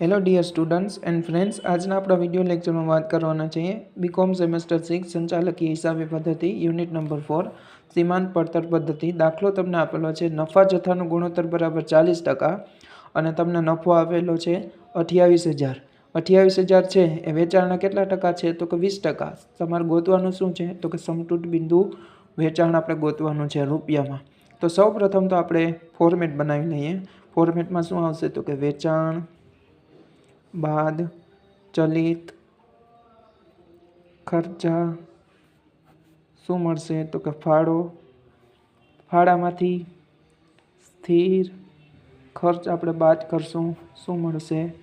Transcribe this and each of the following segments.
Hello dear students and friends આજના આપણા video લેક્ચરમાં વાત કરવાના છીએ. બીકોમ સેમેસ્ટર સિક્સ સંચાલકીય હિસાબી પદ્ધતિ યુનિટ નંબર ફોર સીમાંત પડતર પદ્ધતિ. દાખલો તમને આપેલો છે, નફા જથ્થાનો ગુણોત્તર બરાબર ચાલીસ ટકા અને તમને નફો આપેલો છે અઠ્યાવીસ હજાર. અઠ્યાવીસ હજાર છે, એ વેચાણના કેટલા ટકા છે? તો કે વીસ ટકા. તમારે ગોતવાનું શું છે? તો કે સમતૂટ બિંદુ વેચાણ આપણે ગોતવાનું છે રૂપિયામાં. તો સૌ પ્રથમ તો આપણે ફોર્મેટ બનાવી લઈએ. ફોર્મેટમાં શું આવશે? તો કે વેચાણ બાદ ચલિત ખર્ચા શું મળશે? તો કે ફાળો. ફાળામાંથી સ્થિર ખર્ચ આપણે બાદ કરશું. શું મળશે?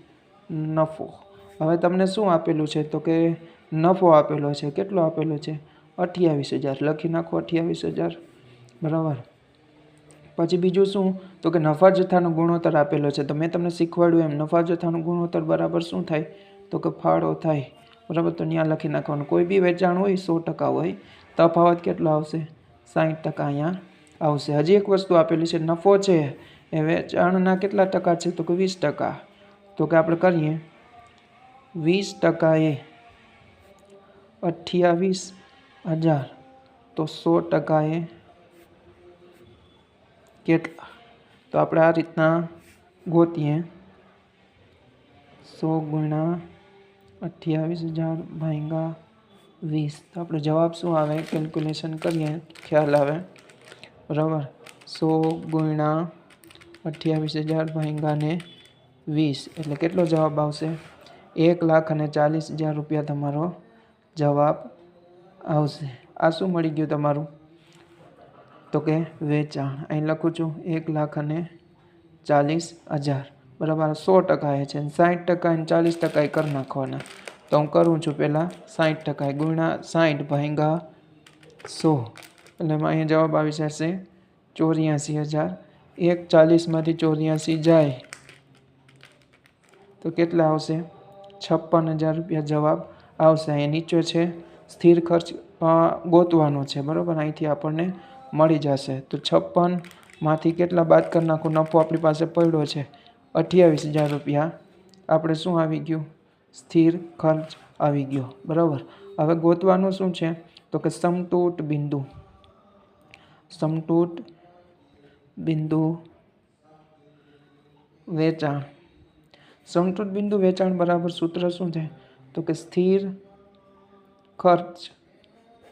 નફો. હવે તમને શું આપેલું છે? તો કે નફો આપેલો છે. કેટલો આપેલો છે? અઠ્યાવીસ હજાર. લખી નાખો અઠ્યાવીસ હજાર. બરાબર? પછી બીજું શું? તો કે નફા જથ્થાનો ગુણોત્તર આપેલો છે. તો મેં તમને શીખવાડ્યું એમ નફા જથ્થાનો ગુણોત્તર બરાબર શું થાય? તો કે ફાળો થાય. બરાબર? તો ત્યાં લખી નાખવાનું. કોઈ બી વેચાણ હોય, સો ટકા હોય, તફાવત કેટલો આવશે? સાઠ ટકા અહીંયા આવશે. હજી એક વસ્તુ આપેલી છે, નફો છે એ વેચાણના કેટલા ટકા છે? તો કે વીસ ટકા. તો કે આપણે કરીએ. વીસ ટકા એ અઠ્યાવીસ હજાર. તો સો ટકા એ કેટલા તો આપણે આ રીતના ગોતીએ. સો ગુણ્યા અઠ્યાવીસ હજાર ભાંગા વીસ. તો આપણે જવાબ શું આવે? કેલ્ક્યુલેશન કરીએ. ખ્યાલ આવે? બરાબર. સો ગુણ્યા અઠ્યાવીસ હજાર ભાંગાને વીસ. એટલે કેટલો જવાબ આવશે? એક લાખ અને ચાલીસ હજાર રૂપિયા તમારો જવાબ આવશે. આ શું મળી ગયું તમારું? તો કે વેચાણ. અહીં લખું છું, એક લાખ અને ચાલીસ હજાર. બરાબર, સો ટકા એ છે. સાઠ ટકા અને ચાલીસ ટકા એ કરી નાખવાના. તો હું કરું છું પહેલાં સાઠ ટકા ગુણા સાઠ ભાંગા સો. એટલે એમાં અહીંયા જવાબ આવી જશે ચોર્યાસી હજાર. એક ચાલીસમાંથી ચોર્યાસી જાય. તો કેટલા આવશે? છપ્પન હજાર રૂપિયા જવાબ આવશે. અહીંયા નીચે છે, સ્થિર ખર્ચ ગોતવાનો છે. બરાબર, અહીંથી આપણને મળી જશે. તો છપ્પનમાંથી કેટલા બાદ કરી નાખું નફો આપણી પાસે પડ્યો છે? અઠ્યાવીસ હજાર રૂપિયા. આપણે શું આવી ગયું? સ્થિર ખર્ચ આવી ગયો. બરાબર? હવે ગોતવાનું શું છે? તો કે સમતૂટ બિંદુ. સમતૂટ બિંદુ વેચાણ. સમતૂટ બિંદુ વેચાણ બરાબર સૂત્ર શું છે? તો કે સ્થિર ખર્ચ.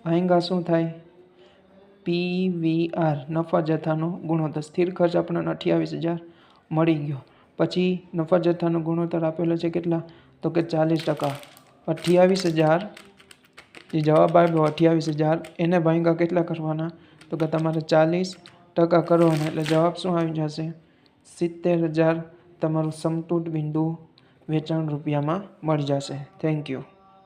ભાંગા શું થાય? પી વી આર નફા જથ્થાનો ગુણોત્તર. સ્થિર ખર્ચ આપણને અઠ્યાવીસ હજાર મળી ગયો. પછી નફા જથ્થાનો ગુણોત્તર આપેલો છે કેટલા? તો કે ચાલીસ ટકા. અઠ્યાવીસ હજાર જે જવાબ આવ્યો અઠ્યાવીસ હજાર, એને ભાંગા કેટલા કરવાના? તો કે તમારે ચાલીસ ટકા કરવાના. એટલે જવાબ શું આવી જશે? સિત્તેર હજાર તમારું સમતૂટ બિંદુ વેચાણ રૂપિયામાં મળી જશે. Thank you